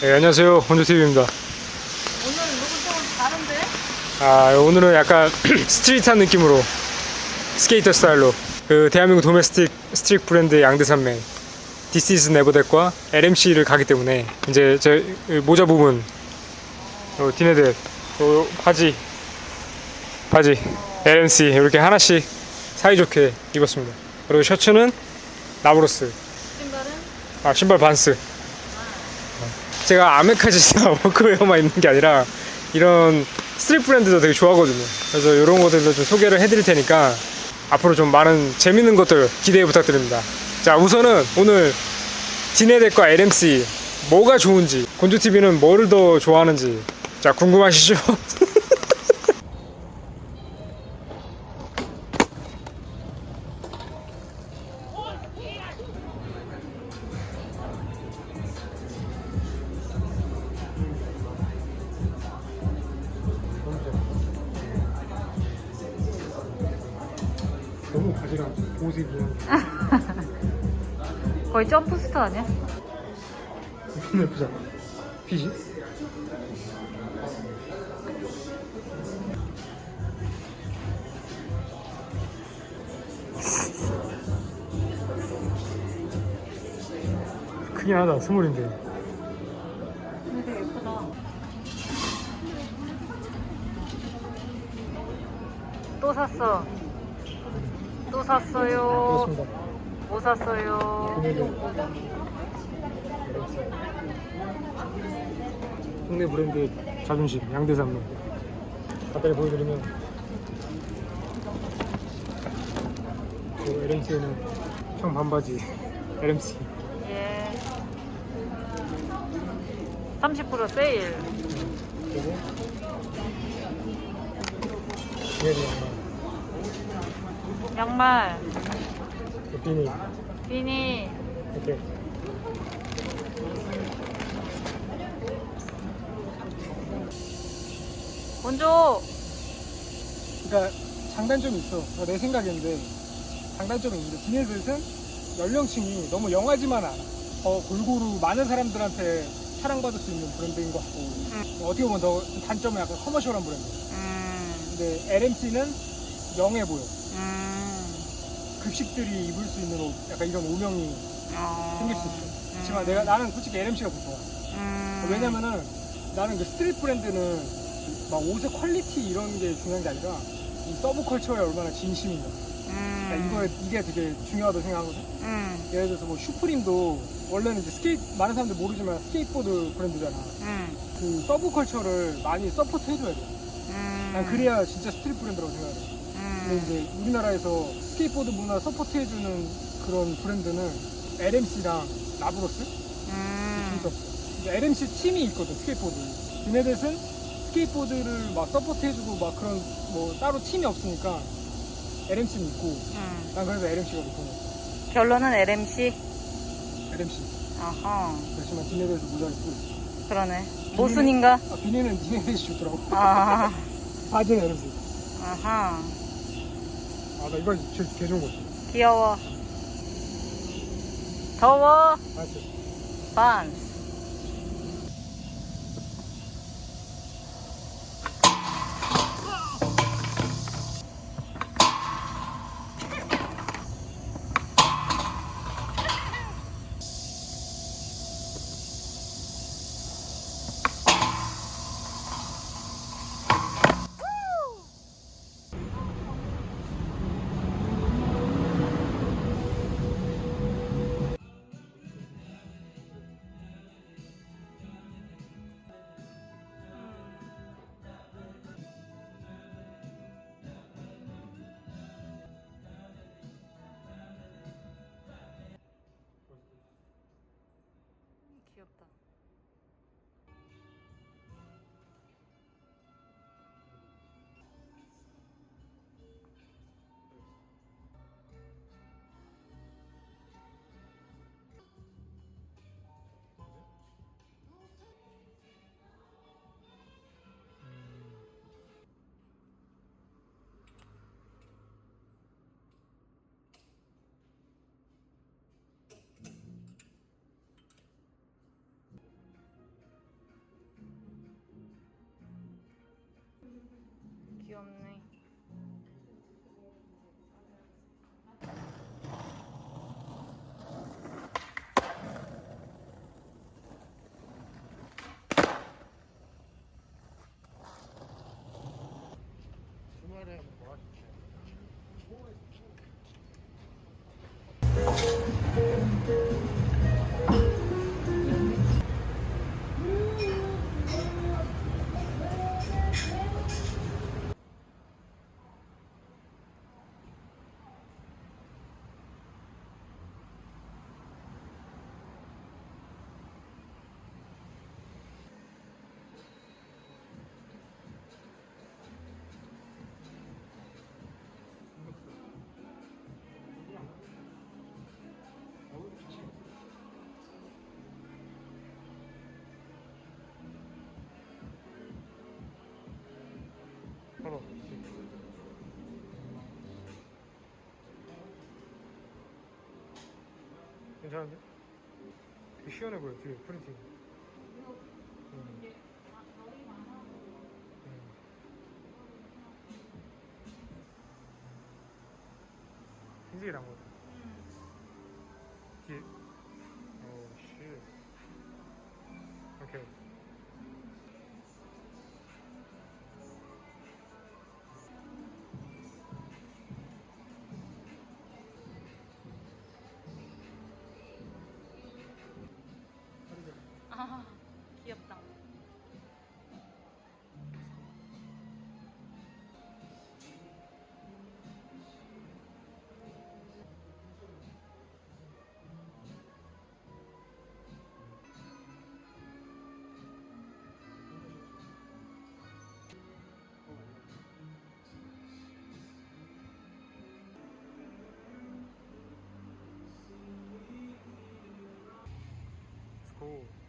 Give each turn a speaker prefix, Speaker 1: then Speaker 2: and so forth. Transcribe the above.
Speaker 1: 네, 안녕하세요. 혼주TV입니다.
Speaker 2: 오늘은 누군 조금 다른데?
Speaker 1: 아, 오늘은 약간 스트릿한 느낌으로 스케이터 스타일로 그 대한민국 도메스틱 스트릿 브랜드 양대산맥 This is 네버댓과 LMC를 가기 때문에 이제 제 모자 부분 어, 디네댓 어, 바지 바지 LMC 이렇게 하나씩 사이좋게 입었습니다. 그리고 셔츠는 나브로스
Speaker 2: 신발은?
Speaker 1: 아 신발 반스 제가 아메카지나 워크웨어만 입는 게 아니라 이런 스트릿 브랜드도 되게 좋아하거든요. 그래서 이런 것들도 좀 소개를 해드릴 테니까 앞으로 좀 많은 재밌는 것들 기대해 부탁드립니다. 자 우선은 오늘 디네덱과 LMC 뭐가 좋은지 곤조TV는 뭐를 더 좋아하는지. 자 궁금하시죠? 바지랑 옷이 그냥
Speaker 2: 거의 점프스타 아니야?
Speaker 1: 너무 예쁘잖아 핏이 크긴 하다
Speaker 2: 되게 예쁘다. 또 샀어. 또 샀어요. 뭐 샀어요?
Speaker 1: 국내 브랜드 자존심 양대산맥 간단히 보여드리면 그 LMC에는 청 반바지 LMC
Speaker 2: 예. 30% 세일.
Speaker 1: 그리고 뒤에도 양말
Speaker 2: 양말,
Speaker 1: 그 비니
Speaker 2: 비니,
Speaker 1: 이렇게
Speaker 2: 본조.
Speaker 3: 그러니까 장단점이 있어. 어, 내 생각인데 장단점이 있는데 디네셋은 연령층이 너무 영하지만 않아. 더 골고루 많은 사람들한테 사랑받을 수 있는 브랜드인 것 같고 어, 어떻게 보면 더 단점은 약간 커머셜한 브랜드.
Speaker 2: 음,
Speaker 3: 근데 LMC는 영해 보여.
Speaker 2: 음,
Speaker 3: 급식들이 입을 수 있는 옷, 약간 이런 오명이
Speaker 2: 어,
Speaker 3: 생길 수 있어. 하지만 내가 나는 솔직히 LMC가 더 좋아.
Speaker 2: 음,
Speaker 3: 왜냐면은 나는 그 스트릿 브랜드는 막 옷의 퀄리티 이런 게 중요한 게 아니라 이 서브 컬처에 얼마나 진심인가.
Speaker 2: 음,
Speaker 3: 그러니까 이거 이게 되게 중요하다고 생각하거든.
Speaker 2: 음,
Speaker 3: 예를 들어서 뭐 슈프림도 원래는 이제 스케이트 많은 사람들 모르지만 스케이트보드 브랜드잖아.
Speaker 2: 음,
Speaker 3: 그 서브 컬처를 많이 서포트 해줘야 돼.
Speaker 2: 음,
Speaker 3: 난 그래야 진짜 스트릿 브랜드라고 생각해. 근데
Speaker 2: 음,
Speaker 3: 이제 우리나라에서 스케이트보드 문화 서포트 해주는 그런 브랜드는 LMC랑 라브로스
Speaker 2: 음,
Speaker 3: 진짜. 이제 LMC 팀이 있거든 스케이트보드. 걔네들은 스케이트보드를 막 서포트 해주고 막 그런 뭐 따로 팀이 없으니까 LMC는 있고
Speaker 2: 음.
Speaker 3: 난 그래서 LMC가 더 좋은 것 같아.
Speaker 2: 결론은 LMC.
Speaker 3: LMC.
Speaker 2: 아하,
Speaker 3: 그렇지만 디네들에서 모자를 쓰고 있어.
Speaker 2: 그러네. 모순인가?
Speaker 3: 아, 비니는 디네들이 좋더라고.
Speaker 2: 아,
Speaker 3: 바지는 LMC.
Speaker 2: 아하,
Speaker 1: 아 나 이거 개, 개 좋은 거 같아
Speaker 2: 귀여워. 더워,
Speaker 1: 알았어
Speaker 2: 반. 귀
Speaker 4: объемный
Speaker 3: 봐. 괜찮은데? 되게 시원해 보여, 뒤에 프린팅. 음. 흰색이 난 거다. 뒤에. 오, 씨. 오케이.
Speaker 2: 귀엽다.
Speaker 3: Cool.